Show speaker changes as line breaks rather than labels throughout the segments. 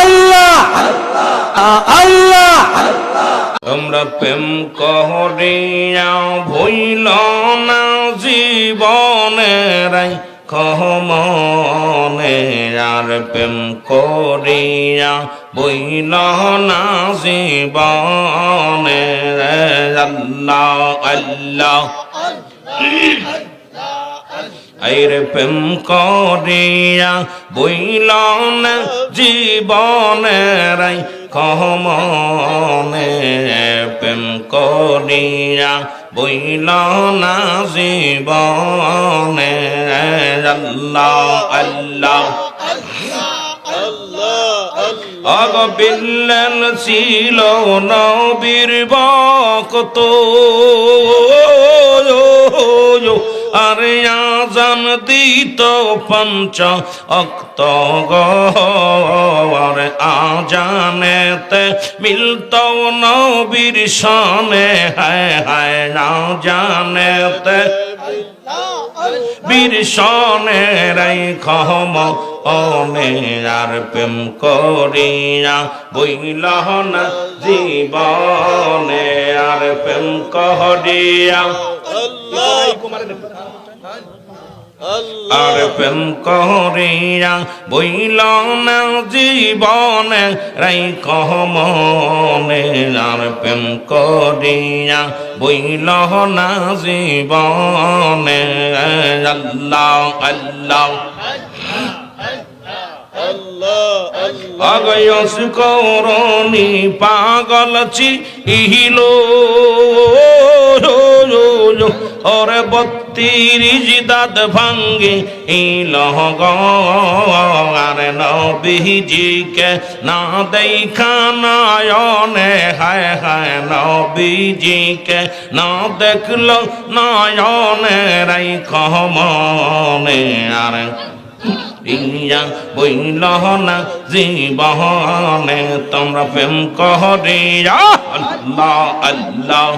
আল্লাহ আল্লাহ।
আমরা প্রেম কহরিয়া ভইল না জীবনের কহমনে আর প্রেম করিয়া বইল না জীবনে আল্লাহ। আল্লাহ। আইরে প্রেম করিয়া বইল না জীবনের কহমনে প্রেম করিয়া বইল না জীবনে। আল্লাহ আল্লাহ। অগ বিল্লাল ছিল নবীর বকত আর আজান দিত পঞ্চ অক্ত গর আজানেতে মিলত নবীর সনে হায় হায় না জানেতে। বীর সনেরাই খম অনে আর প্রেম করিয়া বইল না জীবনে আর প্রেম করিয়া আর প্রেম করিয়া বইল না জীবনে রাই কহমনে আর প্রেম করিয়া বইল না জীবনে আল্লাহ আল্লাহ অগয়স করণি পাগল ছি ইহিলো ওরে বত্রিশ দাঁত ভাঙ্গে ইল আর নবীজিকে না দেখা নয়নে, হায় হায় নবীজিকে না দেখল নয়নে রাই কমনে আর ইয়া বইল না জীবনে, তোমরা প্রেম করিয়া আল্লাহ আল্লাহ।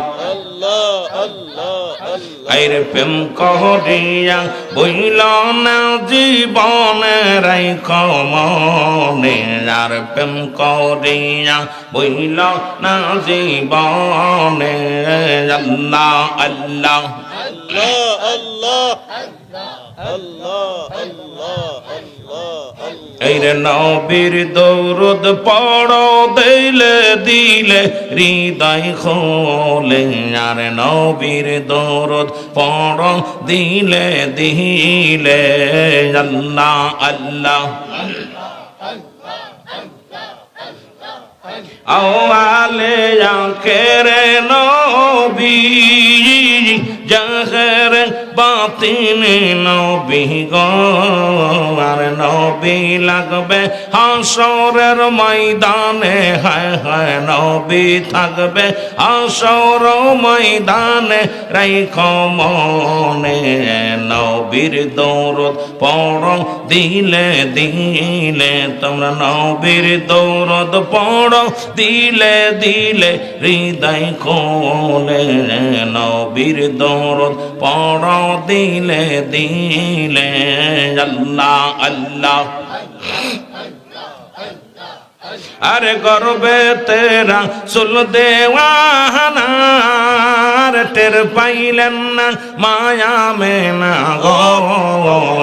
আইরে প্রেম করিয়া বইল না জীবনে রাই কমনে আর প্রেম করিয়া বইল না জীবনে। আল্লাহ আল্লাহ। এই রে নবীর দৌরদ পড়ো দিলে দিলে হৃদয় খোলে আর নবীর দৌরদ পড়ো দিলে দিলে আল্লাহ আল্লাহ আওয়ালে আখের নবী জহর বাতিন নবী গো আর নবী লাগবে হাসরের ময়দানে, হায় হায় নবী থাকবে হাসর ময়দানে রাইখ মনে। নবীর দৌরত পড়, দিলে দিলে তোমরা নবীর দৌরত পড়, দিলে দিলে হৃদয় কোলে নবীর দৌরত পড়, দিলে দিলে আল্লাহ। আল্লাহ। আরে গর্বে তেরা সুল দেওয়ানার টের পাইলেন না, মায়া মেনা গো।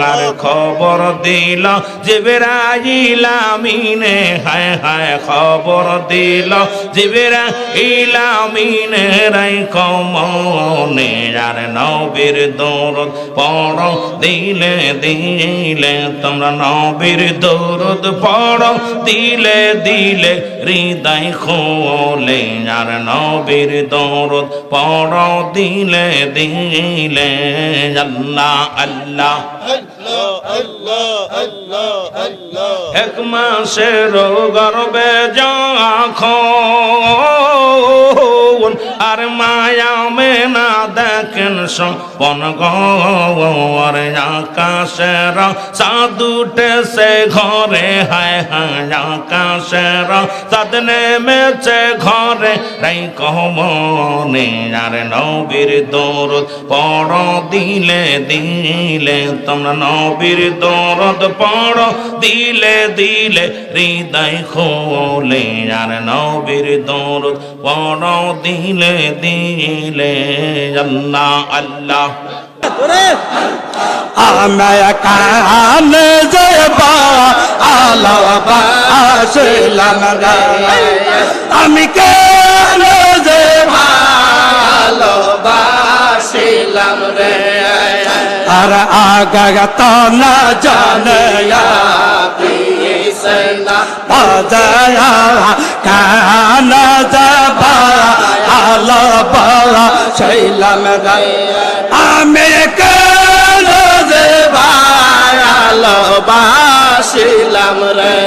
আর খবর দিল জিবেরা ইলামিনে হায় হায় খবর দিল জিবেরা ইলামিনে রাই কমনে। আর নবীর দৌরদ পড়, দিলে দিলে তোমরা নবীর দৌরদ পড়, দিলে দিলে হৃদয় খোলে। আর নবীর দৌরদ পড় দিলে দিলে আল্লাহ আল্লাহ। এক মাসের গর্বে যখন আর মেনা দেখেন সপন গর আকাশের সাদুটে সে ঘরে, হায় হায় আকাশের সাদ নেমেছে ঘরে। রাই কমনে আর নবীর দৌড় পড়, দিলে দিলে তোমরা নবীর নবীর পড়। দিলে দিলে হৃদয় খোলে আর নবীর দরদ পড়, দিলে দিলে আল্লাহ আল্লাহ।
আমি কান জবা আলাবা আসলাম রে আমি কেন যে ভালোবাসিলাম রে। আর আগত না জানে বাজায়া। কান জবা আলাবা রে। আমি কেন যে ভালোবাসিলাম রে?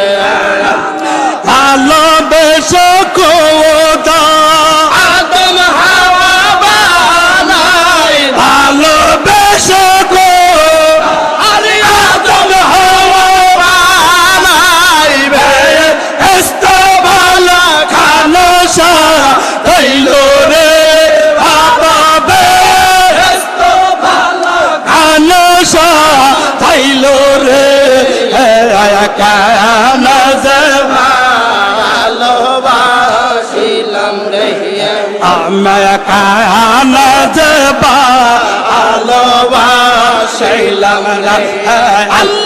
ভালোবাসিলাম রে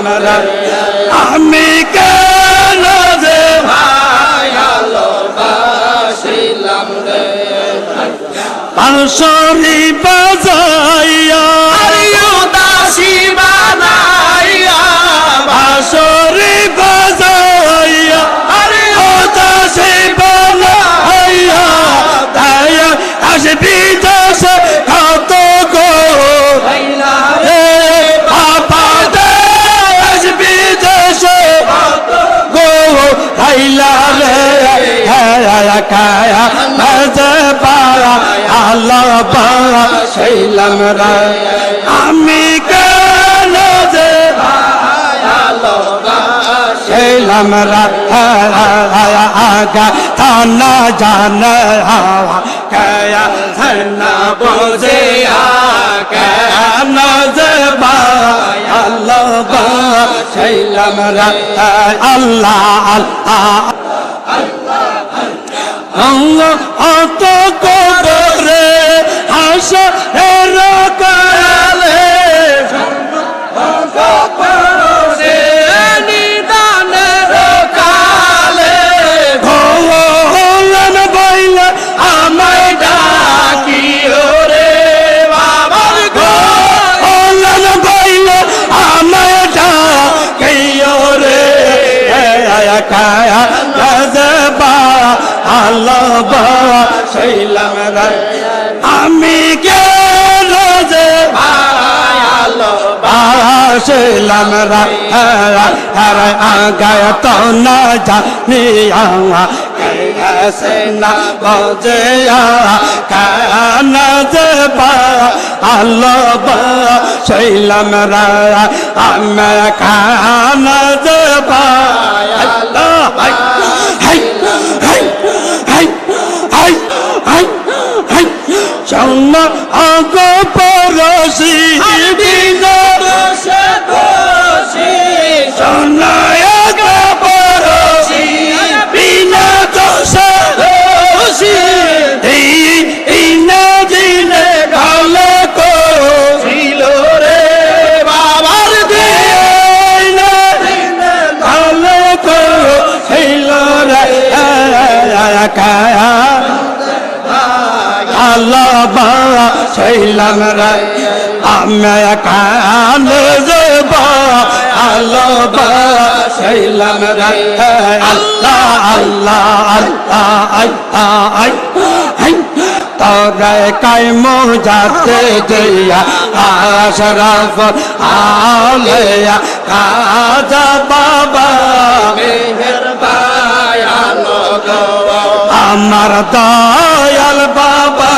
ছিলাম পাওয়া সেইলাম রে আমি কেন যে সেইলাম রে আগা থানা জান হাওয়া কয়া থানা বোঝে কেন যে আল্লাহ পাওয়া সেইলাম রে আল্লাহ আল্লাহ আল্লাহ অত করে কায়া গজবা আল্লাহ বাবা সেইলাম ভালোবাসলাম রে আরে আগায় তো না জানি कैसे न बजे कान जबा अल्लाह शैलम रा हम कान जबा अल्लाह কায়া আল্লাহ বাবা ছিলাম রে, আমি কান যাব আল্লাহ বাবা ছিলাম রে, আল্লাহ আল্লাহ আল্লাহ আল্লাহ, তোরে কাইম যাতে দিয়া আশরাফ আলেয়া কাজা আমার দয়াল বাবা।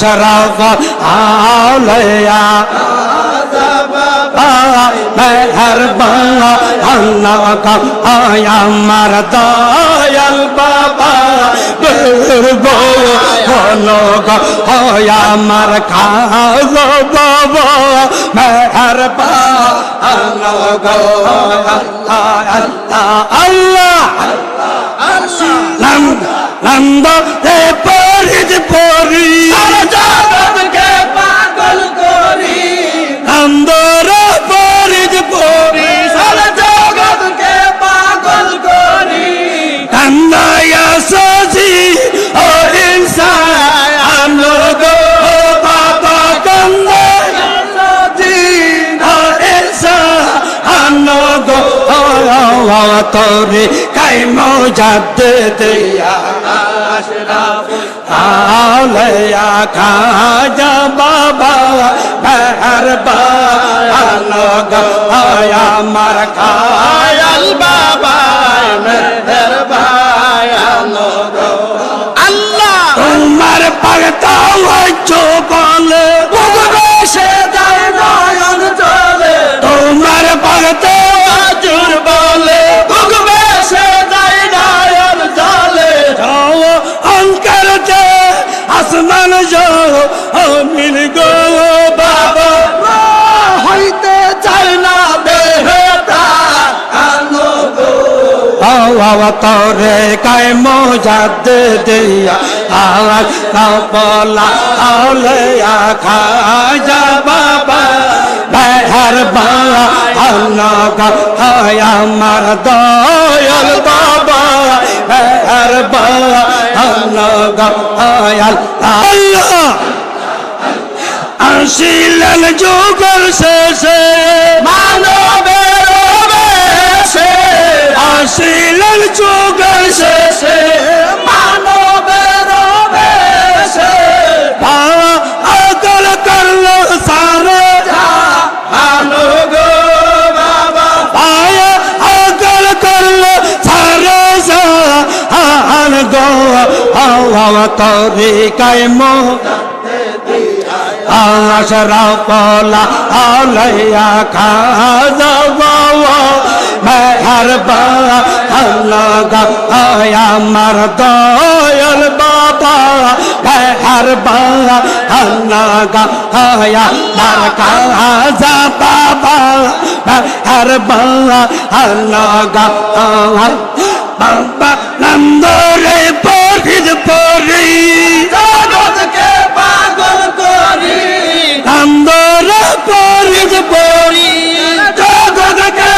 আয়া শরাফ আলয়া মেহরবান আল্লাহ কা আয়া মার দয়াল বাবা। বেরবো হলো গা আয়া মার খাজ বাবা মেহরবান আল্লাহ গা আল্লাহ। পরিদ পরি জগৎকে পাগল করি। নন্দ রে পরিদ পরি সারা জগৎকে পাগল করি কান্দায়া সাজি ও ইনসান গো বাবা কান্দায়া সাজি ও ইনসান তোরে দিয়া আলয়া খাজা বাবা মেহরবান গয়া মার খায়াল বাবা মেহরবান আল্লাহ! তোমার পাগতা বলে আওয়া তোরে কায় মোজাদ দিয়া। আওয়াজ কাপলা আউলিয়া খাজা বাবা। মেহরবান আল্লাহ কা হায় আমার দয়াল বাবা। মেহরবান আল্লাহ কা হায় আল্লাহ! যুগল শেষে। মানবের আসিলেন যুগল শেষে মানবের বেশে আগল করল সারে। আলো গো বাবা। পায়া আগল করল সারে আন গো। আওয়া তোরে কায়মো আশরাফলা আলাইয়া খাজা বাবা মেহরবান আল্লাহ গা আয়া মার দয়াল বাবা মেহরবান আল্লাহ গা আয়া মার খাজা বাবা মেহরবান আল্লাহ গা আয়া বাবা নন্দরে পরিদ পরি জগৎকে পাগল করি নন্দর পরিদ পরি জগৎকে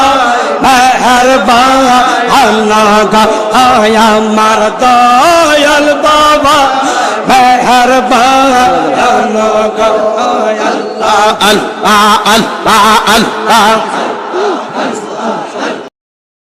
মেহরবান আয়া মার দয়াল বাবা মেহরবান আল্লাহ আল্লাহ আল্লাহ আল্লাহ